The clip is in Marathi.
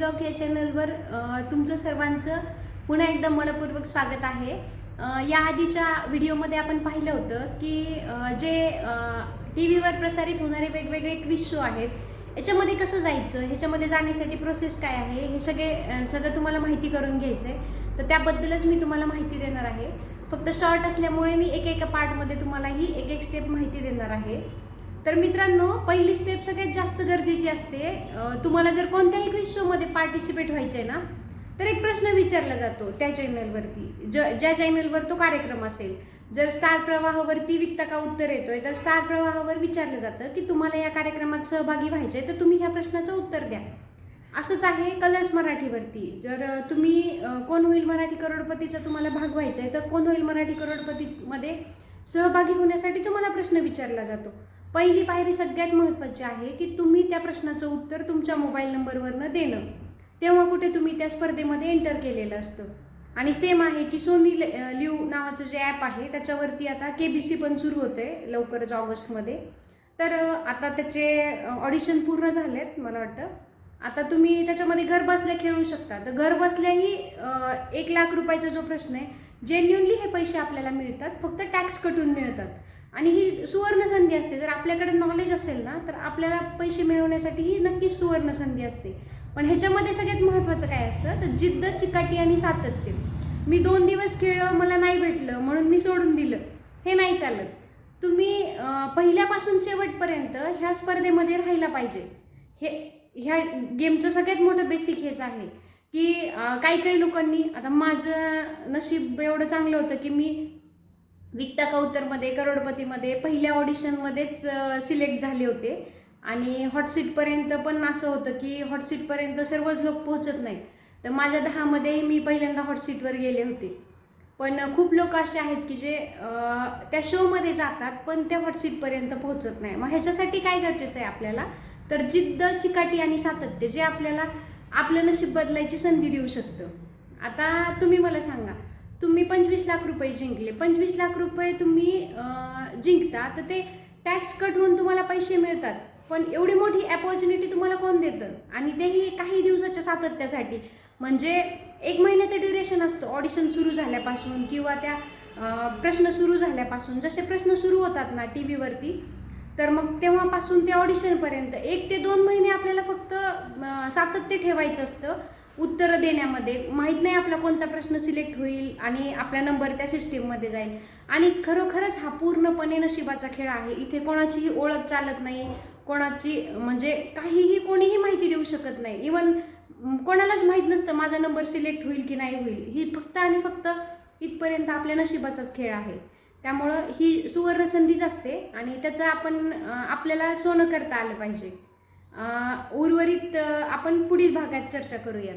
ब्लॉग या चॅनलवर तुमचं सर्वांचं पुन्हा एकदा मनपूर्वक स्वागत आहे. या आधीच्या व्हिडिओमध्ये आपण पाहिलं होतं की जे टी व्हीवर प्रसारित होणारे वेगवेगळे क्विज शो आहेत याच्यामध्ये कसं जायचं ह्याच्यामध्ये जाण्यासाठी प्रोसेस काय आहे हे सगळे सगळं तुम्हाला माहिती करून घ्यायचं आहे तर त्याबद्दलच मी तुम्हाला माहिती देणार आहे. फक्त शॉर्ट असल्यामुळे मी एक एका पार्टमध्ये तुम्हाला ही एक एक स्टेप माहिती देणार आहे. तर मित्रांनो पहिली स्टेप सगळ्यात जास्त गरजेची असते. तुम्हाला जर कोणत्याही क्विज शोमध्ये पार्टिसिपेट व्हायचं आहे ना तर एक प्रश्न विचारला जातो त्या चॅनलवरती ज ज्या चॅनलवर तो कार्यक्रम असेल. जर स्टार प्रवाहावरती विकता का उत्तर येतोय तर स्टार प्रवाहावर विचारलं जातं की तुम्हाला या कार्यक्रमात सहभागी व्हायचं आहे तर तुम्ही ह्या प्रश्नाचं उत्तर द्या. असंच आहे कलर्स मराठीवरती. जर तुम्ही कोण होईल मराठी करोडपतीचा तुम्हाला भाग व्हायचा आहे तर कोण होईल मराठी करोडपतीमध्ये सहभागी होण्यासाठी तुम्हाला प्रश्न विचारला जातो. पहिली पायरी सगळ्यात महत्त्वाची आहे की तुम्ही त्या प्रश्नाचं उत्तर तुमच्या मोबाईल नंबरवरनं देणं. तेव्हा कुठे तुम्ही त्या स्पर्धेमध्ये एंटर केलेलं असतं. आणि सेम आहे की सोनी लिव नावाचं जे ॲप आहे त्याच्यावरती आता के बी सी पण सुरू होते लवकरच ऑगस्टमध्ये. तर आता त्याचे ऑडिशन पूर्ण झालेत मला वाटतं. आता तुम्ही त्याच्यामध्ये घर बसल्या खेळू शकता. तर घर बसल्याही एक लाख रुपयाचा जो प्रश्न आहे जेन्युनली हे पैसे आपल्याला मिळतात. फक्त टॅक्स कटून मिळतात. आणि ही सुवर्ण संधी असते. जर आपल्याकडे नॉलेज असेल ना तर आपल्याला पैसे मिळवण्यासाठी ही नक्कीच सुवर्ण संधी असते. पण ह्याच्यामध्ये सगळ्यात महत्त्वाचं काय असतं? तर जिद्द चिकाटी आणि सातत्य. मी दोन दिवस खेळलं मला नाही भेटलं म्हणून मी सोडून दिलं. हे नाही चालत. तुम्ही पहिल्यापासून शेवटपर्यंत ह्या स्पर्धेमध्ये राहायला पाहिजे. हे ह्या गेमचं सगळ्यात मोठं बेसिक हेच आहे. की काही काही लोकांनी आता माझं नशीब एवढं चांगलं होतं की मी विकता कौतरमध्ये करोडपतीमध्ये पहिल्या ऑडिशनमध्येच सिलेक्ट झाले होते. आणि हॉट सीटपर्यंत पण असं होतं की हॉट सीटपर्यंत सर्वच लोक पोहोचत नाहीत. तर माझ्या दहामध्येही मी पहिल्यांदा हॉट सीटवर गेले होते. पण खूप लोक असे आहेत की जे त्या शोमध्ये जातात पण त्या हॉट सीटपर्यंत पोहोचत नाही. मग ह्याच्यासाठी काय गरजेचं आहे आपल्याला? तर जिद्द चिकाटी आणि सातत्य जे आपल्याला आपलं नशीब बदलायची संधी देऊ शकतं. आता तुम्ही मला सांगा तुम्ही पंचवीस लाख रुपये जिंकले. पंचवीस लाख रुपये तुम्ही जिंकता. तर ते टॅक्स कट होऊन तुम्हाला पैसे मिळतात. पण एवढी मोठी अपॉर्च्युनिटी तुम्हाला कोण देतं? आणि तेही काही दिवसाच्या सातत्यासाठी. म्हणजे एक महिन्याचं ड्युरेशन असतं. ऑडिशन सुरू झाल्यापासून किंवा त्या प्रश्न सुरू झाल्यापासून. जसे प्रश्न सुरू होतात ना टी व्हीवरती तर मग तेव्हापासून ते ऑडिशनपर्यंत एक ते दोन महिने आपल्याला फक्त सातत्य ठेवायचं असतं. उत्तरं देण्यामध्ये. माहीत नाही आपला कोणता प्रश्न सिलेक्ट होईल आणि आपला नंबर त्या सिस्टीममध्ये जाईल. आणि खरोखरच हा पूर्णपणे नशिबाचा खेळ आहे. इथे कोणाचीही ओळख चालत नाही. कोणाची म्हणजे काहीही कोणीही माहिती देऊ शकत नाही. इवन कोणालाच माहीत नसतं माझा नंबर सिलेक्ट होईल की नाही होईल. ही फक्त आणि फक्त इथपर्यंत आपल्या नशिबाचाच खेळ आहे. त्यामुळं ही सुवर्ण संधीच असते आणि त्याचं आपण आपल्याला सोनं करता आलं पाहिजे. उर्वरित आपण पुढील भागात चर्चा करूयात.